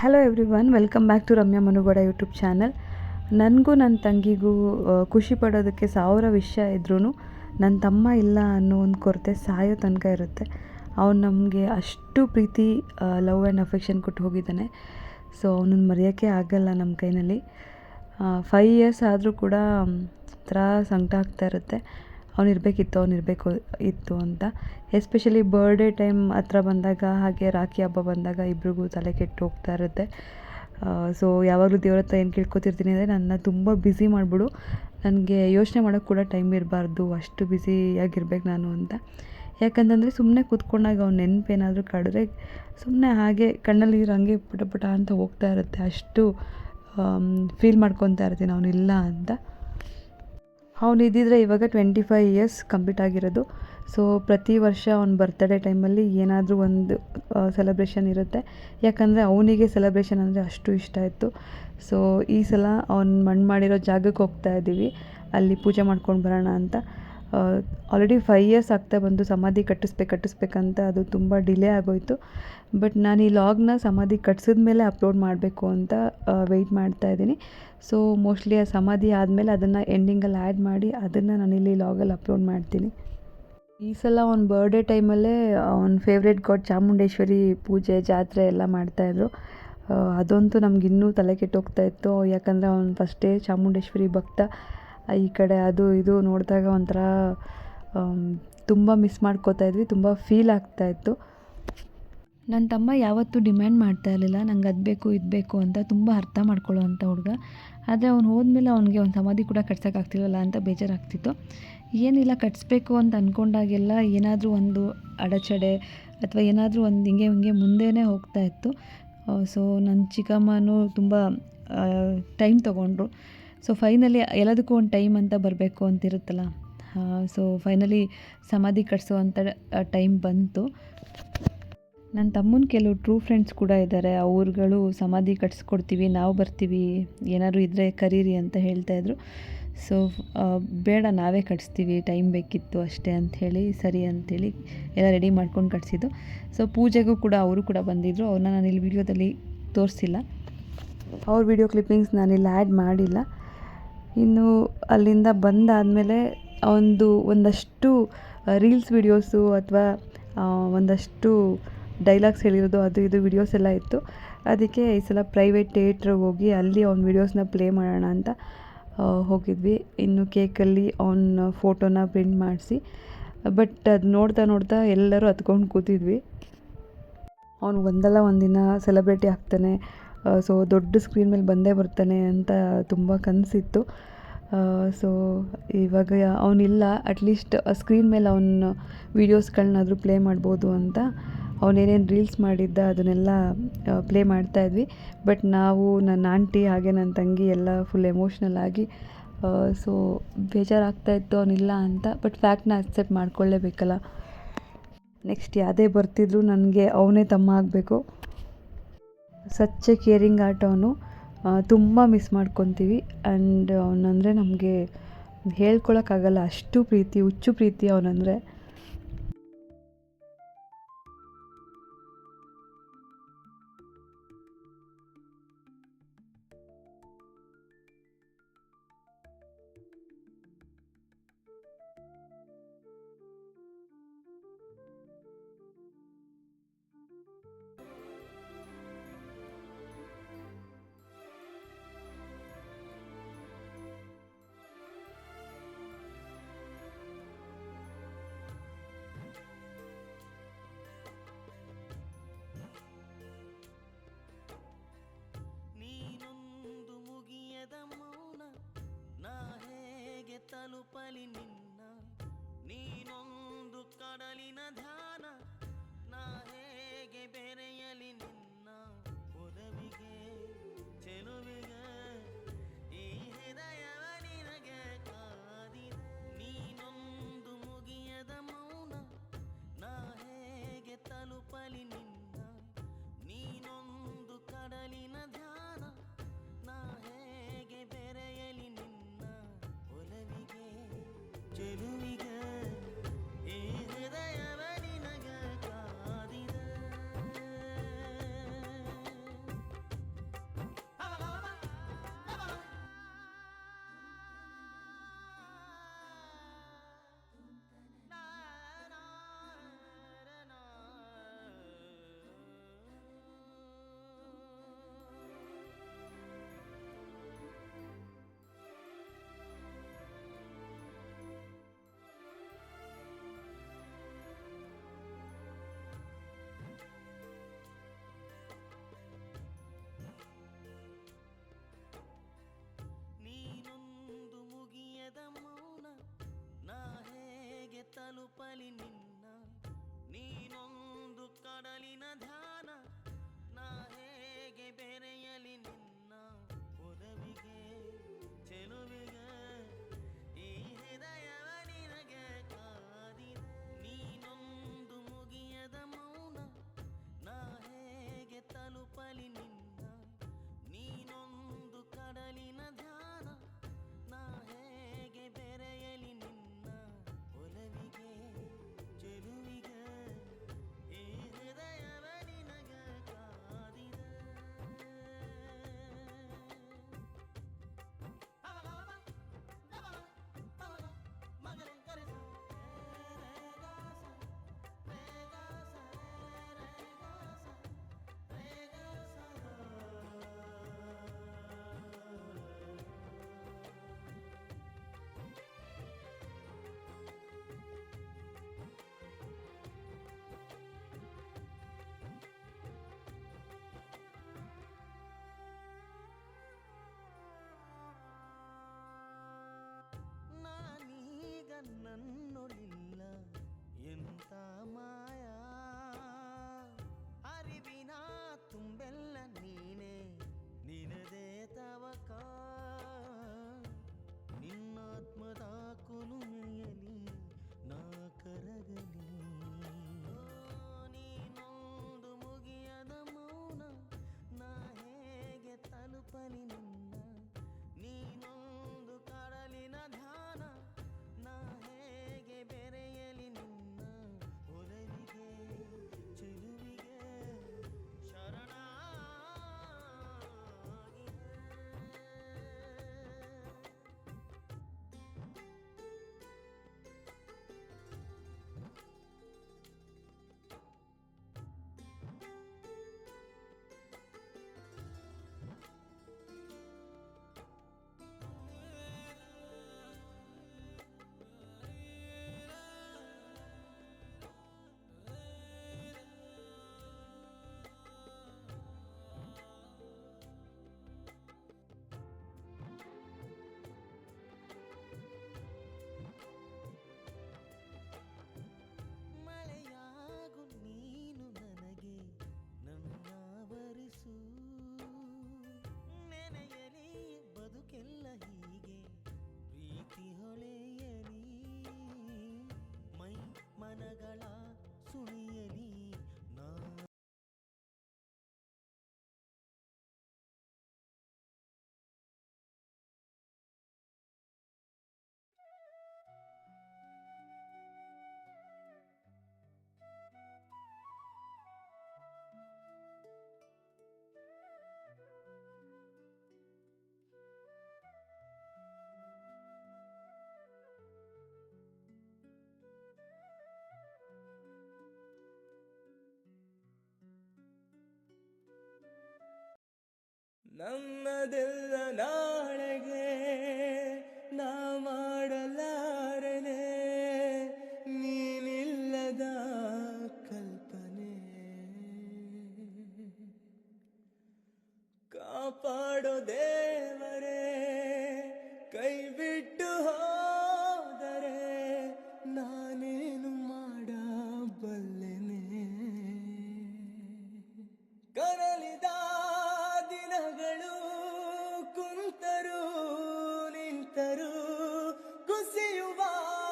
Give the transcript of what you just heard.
Hello everyone welcome back to Ramya Manugowda YouTube channel ನನಗೂ ನನ್ನ ತಂಗಿಗೂ ಖುಷಿ ಪಡೋದಕ್ಕೆ ಸಾವಿರ ವಿಷಯ ಇದ್ರೂ ನನ್ನ ತಮ್ಮ ಇಲ್ಲ ಅನ್ನೋ ಒಂದು ಕೊರತೆ ಸಾಯೋ ತನಕ ಇರುತ್ತೆ. ಅವ್ನು ನಮಗೆ ಅಷ್ಟು ಪ್ರೀತಿ ಲವ್ ಆ್ಯಂಡ್ ಅಫೆಕ್ಷನ್ ಕೊಟ್ಟು ಹೋಗಿದ್ದಾನೆ. ಸೊ ಅವನನ್ನು ಮರೆಯೋಕ್ಕೆ ಆಗಲ್ಲ ನಮ್ಮ ಕೈನಲ್ಲಿ. ಫೈವ್ ಇಯರ್ಸ್ ಆದರೂ ಕೂಡ ಒಂಥರ ಸಂಕಟ ಆಗ್ತಾ ಇರುತ್ತೆ. ಅವ್ನು ಇರಬೇಕಿತ್ತು ಅವ್ನು ಇರಬೇಕು ಇತ್ತು ಅಂತ. ಎಸ್ಪೆಷಲಿ ಬರ್ಡೇ ಟೈಮ್ ಹತ್ರ ಬಂದಾಗ, ಹಾಗೆ ರಾಖಿ ಹಬ್ಬ ಬಂದಾಗ ಇಬ್ರಿಗೂ ತಲೆ ಕೆಟ್ಟು ಹೋಗ್ತಾ ಇರುತ್ತೆ. ಸೊ ಯಾವಾಗಲೂ ದೇವ್ರ ಹತ್ರ ಏನು ಕೇಳ್ಕೊತಿರ್ತೀನಿ ಅಂದರೆ ನನ್ನ ತುಂಬ ಬ್ಯುಸಿ ಮಾಡಿಬಿಡು. ನನಗೆ ಯೋಚನೆ ಮಾಡೋಕ್ಕೆ ಕೂಡ ಟೈಮ್ ಇರಬಾರ್ದು, ಅಷ್ಟು ಬ್ಯುಸಿಯಾಗಿರ್ಬೇಕು ನಾನು ಅಂತ. ಯಾಕಂತಂದರೆ ಸುಮ್ಮನೆ ಕೂತ್ಕೊಂಡಾಗ ಅವ್ನ ನೆನಪೇನಾದರೂ ಕಡಿದ್ರೆ ಸುಮ್ಮನೆ ಹಾಗೆ ಕಣ್ಣಲ್ಲಿ ನೀರು ಹಂಗೆ ಪುಟ ಪುಟ ಅಂತ ಹೋಗ್ತಾ ಇರುತ್ತೆ. ಅಷ್ಟು ಫೀಲ್ ಮಾಡ್ಕೊತಾ ಇರ್ತೀನಿ ಅವನಿಲ್ಲ ಅಂತ. ಅವ್ನು ಇದ್ದಿದ್ರೆ ಇವಾಗ ಟ್ವೆಂಟಿ ಫೈವ್ ಇಯರ್ಸ್ ಕಂಪ್ಲೀಟ್ ಆಗಿರೋದು. ಸೊ ಪ್ರತಿ ವರ್ಷ ಅವ್ನ ಬರ್ತ್ಡೇ ಟೈಮಲ್ಲಿ ಏನಾದರೂ ಒಂದು ಸೆಲೆಬ್ರೇಷನ್ ಇರುತ್ತೆ. ಯಾಕಂದರೆ ಅವನಿಗೆ ಸೆಲೆಬ್ರೇಷನ್ ಅಂದರೆ ಅಷ್ಟು ಇಷ್ಟ ಇತ್ತು. ಸೊ ಈ ಸಲ ಅವ್ನು ಮಣ್ಣು ಮಾಡಿರೋ ಜಾಗಕ್ಕೆ ಹೋಗ್ತಾ ಇದ್ದೀವಿ ಅಲ್ಲಿ ಪೂಜೆ ಮಾಡ್ಕೊಂಡು ಬರೋಣ ಅಂತ. ಆಲ್ರೆಡಿ ಫೈವ್ ಇಯರ್ಸ್ ಆಗ್ತಾ ಬಂದು ಸಮಾಧಿ ಕಟ್ಟಿಸ್ಬೇಕು ಕಟ್ಟಿಸ್ಬೇಕಂತ ಅದು ತುಂಬ ಡಿಲೇ ಆಗೋಯಿತು. ಬಟ್ ನಾನು ಈ ಲಾಗ್ನ ಸಮಾಧಿ ಕಟ್ಸಿದ ಮೇಲೆ ಅಪ್ಲೋಡ್ ಮಾಡಬೇಕು ಅಂತ ವೆಯ್ಟ್ ಮಾಡ್ತಾ ಇದ್ದೀನಿ. ಸೊ ಮೋಸ್ಟ್ಲಿ ಆ ಸಮಾಧಿ ಆದಮೇಲೆ ಅದನ್ನು ಎಂಡಿಂಗಲ್ಲಿ ಆ್ಯಡ್ ಮಾಡಿ ಅದನ್ನು ನಾನು ಇಲ್ಲಿ ಲಾಗಲ್ಲಿ ಅಪ್ಲೋಡ್ ಮಾಡ್ತೀನಿ. ಈ ಸಲ ಅವ್ನ ಬರ್ಡೇ ಟೈಮಲ್ಲೇ ಅವ್ನ ಫೇವ್ರೇಟ್ ಗಾಡ್ ಚಾಮುಂಡೇಶ್ವರಿ ಪೂಜೆ, ಜಾತ್ರೆ ಎಲ್ಲ ಮಾಡ್ತಾಯಿದ್ರು ಅದಂತೂ ನಮ್ಗೆ ಇನ್ನೂ ತಲೆ ಕೆಟ್ಟೋಗ್ತಾ ಇತ್ತು. ಯಾಕಂದರೆ ಅವ್ನು ಫಸ್ಟೇ ಚಾಮುಂಡೇಶ್ವರಿ ಭಕ್ತ. ಈ ಕಡೆ ಅದು ಇದು ನೋಡಿದಾಗ ಒಂಥರ ತುಂಬ ಮಿಸ್ ಮಾಡ್ಕೋತಾ ಇದ್ವಿ, ತುಂಬ ಫೀಲ್ ಆಗ್ತಾ ಇತ್ತು. ನನ್ನ ತಮ್ಮ ಯಾವತ್ತೂ ಡಿಮ್ಯಾಂಡ್ ಮಾಡ್ತಾ ಇರಲಿಲ್ಲ, ನಂಗೆ ಅದು ಬೇಕು, ಇದು ಬೇಕು ಅಂತ ತುಂಬ ಅರ್ಥ ಮಾಡ್ಕೊಳ್ಳೋ ಅಂಥ ಹುಡುಗ. ಆದರೆ ಅವ್ನು ಹೋದ್ಮೇಲೆ ಅವನಿಗೆ ಒಂದು ಸಮಾಧಿ ಕೂಡ ಕಟ್ಸೋಕ್ಕಾಗ್ತಿಲ್ವಲ್ಲ ಅಂತ ಬೇಜಾರಾಗ್ತಿತ್ತು. ಏನಿಲ್ಲ, ಕಟ್ಸ್ಬೇಕು ಅಂತ ಅಂದ್ಕೊಂಡಾಗೆಲ್ಲ ಏನಾದರೂ ಒಂದು ಅಡಚಡೆ ಅಥವಾ ಏನಾದರೂ ಒಂದು ಹಿಂಗೆ ಹಿಂಗೆ ಮುಂದೆನೇ ಹೋಗ್ತಾ ಇತ್ತು. ಸೊ ನನ್ನ ಚಿಕ್ಕಮ್ಮನೂ ತುಂಬ ಟೈಮ್ ತೊಗೊಂಡ್ರು. ಸೊ ಫೈನಲಿ ಎಲ್ಲದಕ್ಕೂ ಒಂದು ಟೈಮ್ ಅಂತ ಬರಬೇಕು ಅಂತಿರುತ್ತಲ್ಲ? ಸೊ ಫೈನಲಿ ಸಮಾಧಿ ಕಟ್ಸೋವಂಥ ಟೈಮ್ ಬಂತು. ನನ್ನ ತಮ್ಮನ ಕೆಲವು ಟ್ರೂ ಫ್ರೆಂಡ್ಸ್ ಕೂಡ ಇದ್ದಾರೆ ಅವ್ರುಗಳು ಸಮಾಧಿ ಕಟ್ಸ್ಕೊಡ್ತೀವಿ, ನಾವು ಬರ್ತೀವಿ, ಏನಾದರೂ ಇದ್ದರೆ ಕರೀರಿ ಅಂತ ಹೇಳ್ತಾಯಿದ್ರು ಸೊ ಬೇಡ, ನಾವೇ ಕಟ್ಸ್ತೀವಿ ಟೈಮ್ ಬೇಕಿತ್ತು ಅಷ್ಟೇ ಅಂಥೇಳಿ ಸರಿ ಅಂಥೇಳಿ ಎಲ್ಲ ರೆಡಿ ಮಾಡ್ಕೊಂಡು ಕಟ್ಸಿದ್ದು. ಸೊ ಪೂಜೆಗೂ ಕೂಡ ಅವರು ಕೂಡ ಬಂದಿದ್ದರು ಅವ್ರನ್ನ ನಾನು ಇಲ್ಲಿ ವಿಡಿಯೋದಲ್ಲಿ ತೋರಿಸಿಲ್ಲ. ಅವ್ರ ವಿಡಿಯೋ ಕ್ಲಿಪ್ಪಿಂಗ್ಸ್ ನಾನಿಲ್ಲಿ ಆ್ಯಡ್ ಮಾಡಿಲ್ಲ. ಇನ್ನು ಅಲ್ಲಿಂದ ಬಂದಾದಮೇಲೆ ಒಂದು ಒಂದಷ್ಟು ರೀಲ್ಸ್ ವಿಡಿಯೋಸು ಅಥವಾ ಒಂದಷ್ಟು ಡೈಲಾಗ್ಸ್ ಹೇಳಿರೋದು ಅದು ಇದು ವಿಡಿಯೋಸ್ ಎಲ್ಲ ಇತ್ತು. ಅದಕ್ಕೆ ಈ ಸಲ ಪ್ರೈವೇಟ್ ಥಿಯೇಟ್ರಿಗೆ ಹೋಗಿ ಅಲ್ಲಿ ಅವ್ನ ವೀಡಿಯೋಸ್ನ ಪ್ಲೇ ಮಾಡೋಣ ಅಂತ ಹೋಗಿದ್ವಿ. ಇನ್ನು ಕೇಕಲ್ಲಿ ಅವನ ಫೋಟೋನ ಪ್ರಿಂಟ್ ಮಾಡಿಸಿ, ಬಟ್ ಅದು ನೋಡ್ತಾ ನೋಡ್ತಾ ಎಲ್ಲರೂ ಹತ್ಕೊಂಡು ಕೂತಿದ್ವಿ. ಅವನು ಒಂದಲ್ಲ ಒಂದಿನ ಸೆಲೆಬ್ರಿಟಿ ಆಗ್ತಾನೆ ಸೊ ದೊಡ್ಡ ಸ್ಕ್ರೀನ್ ಮೇಲೆ ಬಂದೇ ಬರ್ತಾನೆ ಅಂತ ತುಂಬ ಕನಸಿತ್ತು. ಸೊ ಇವಾಗ ಅವನಿಲ್ಲ ಅಟ್ಲೀಸ್ಟ್ ಸ್ಕ್ರೀನ್ ಮೇಲೆ ಅವನ ವೀಡಿಯೋಸ್ಗಳನ್ನಾದರೂ ಪ್ಲೇ ಮಾಡ್ಬೋದು ಅಂತ. ಅವನೇನೇನು ರೀಲ್ಸ್ ಮಾಡಿದ್ದ ಅದನ್ನೆಲ್ಲ ಪ್ಲೇ ಮಾಡ್ತಾಯಿದ್ವಿ ಬಟ್ ನಾವು ನನ್ನ ಆಂಟಿ ಹಾಗೆ ನನ್ನ ತಂಗಿ ಎಲ್ಲ ಫುಲ್ ಎಮೋಷ್ನಲ್ ಆಗಿ ಸೊ ಬೇಜಾರಾಗ್ತಾ ಇತ್ತು ಅವನಿಲ್ಲ ಅಂತ. ಬಟ್ ಫ್ಯಾಕ್ಟ್ನ ಅಕ್ಸೆಪ್ಟ್ ಮಾಡ್ಕೊಳ್ಳೇಬೇಕಲ್ಲ. ನೆಕ್ಸ್ಟ್ ಯಾವುದೇ ಬರ್ತಿದ್ರು ನನಗೆ ಅವನೇ ತಮ್ಮ ಆಗಬೇಕು. ಸಚ್ಚ ಕೇರಿಂಗ್ ಆರ್ಟ್ ಅವನು ತುಂಬ ಮಿಸ್ ಮಾಡ್ಕೊತೀವಿ. ಆ್ಯಂಡ್ ಅವನಂದರೆ ನಮಗೆ ಹೇಳ್ಕೊಳಕ್ಕಾಗಲ್ಲ. ಅಷ್ಟು ಪ್ರೀತಿ, ಹುಚ್ಚು ಪ್ರೀತಿ ಅವನಂದರೆ. ತಲುಪಲಿ ನಿನ್ನ ನೀನೊಂದು ಕಡಲಿನ ಧ್ಯಾನ ನಾ ಹೇಗೆ ಬೆರೆಯಲಿ ನಿನ್ನ? hallelujah ನನ್ನೊಳಿಲ್ಲ ಎಂತ ಮಾಯ? ಅರಿವಿನ ತುಂಬೆಲ್ಲ ನೀನೇ ನಿನದೇ ತವಕ? ನಿನ್ನಾತ್ಮದ ಕುಲುಮೆಯಲಿ കളാ محمد لنا you.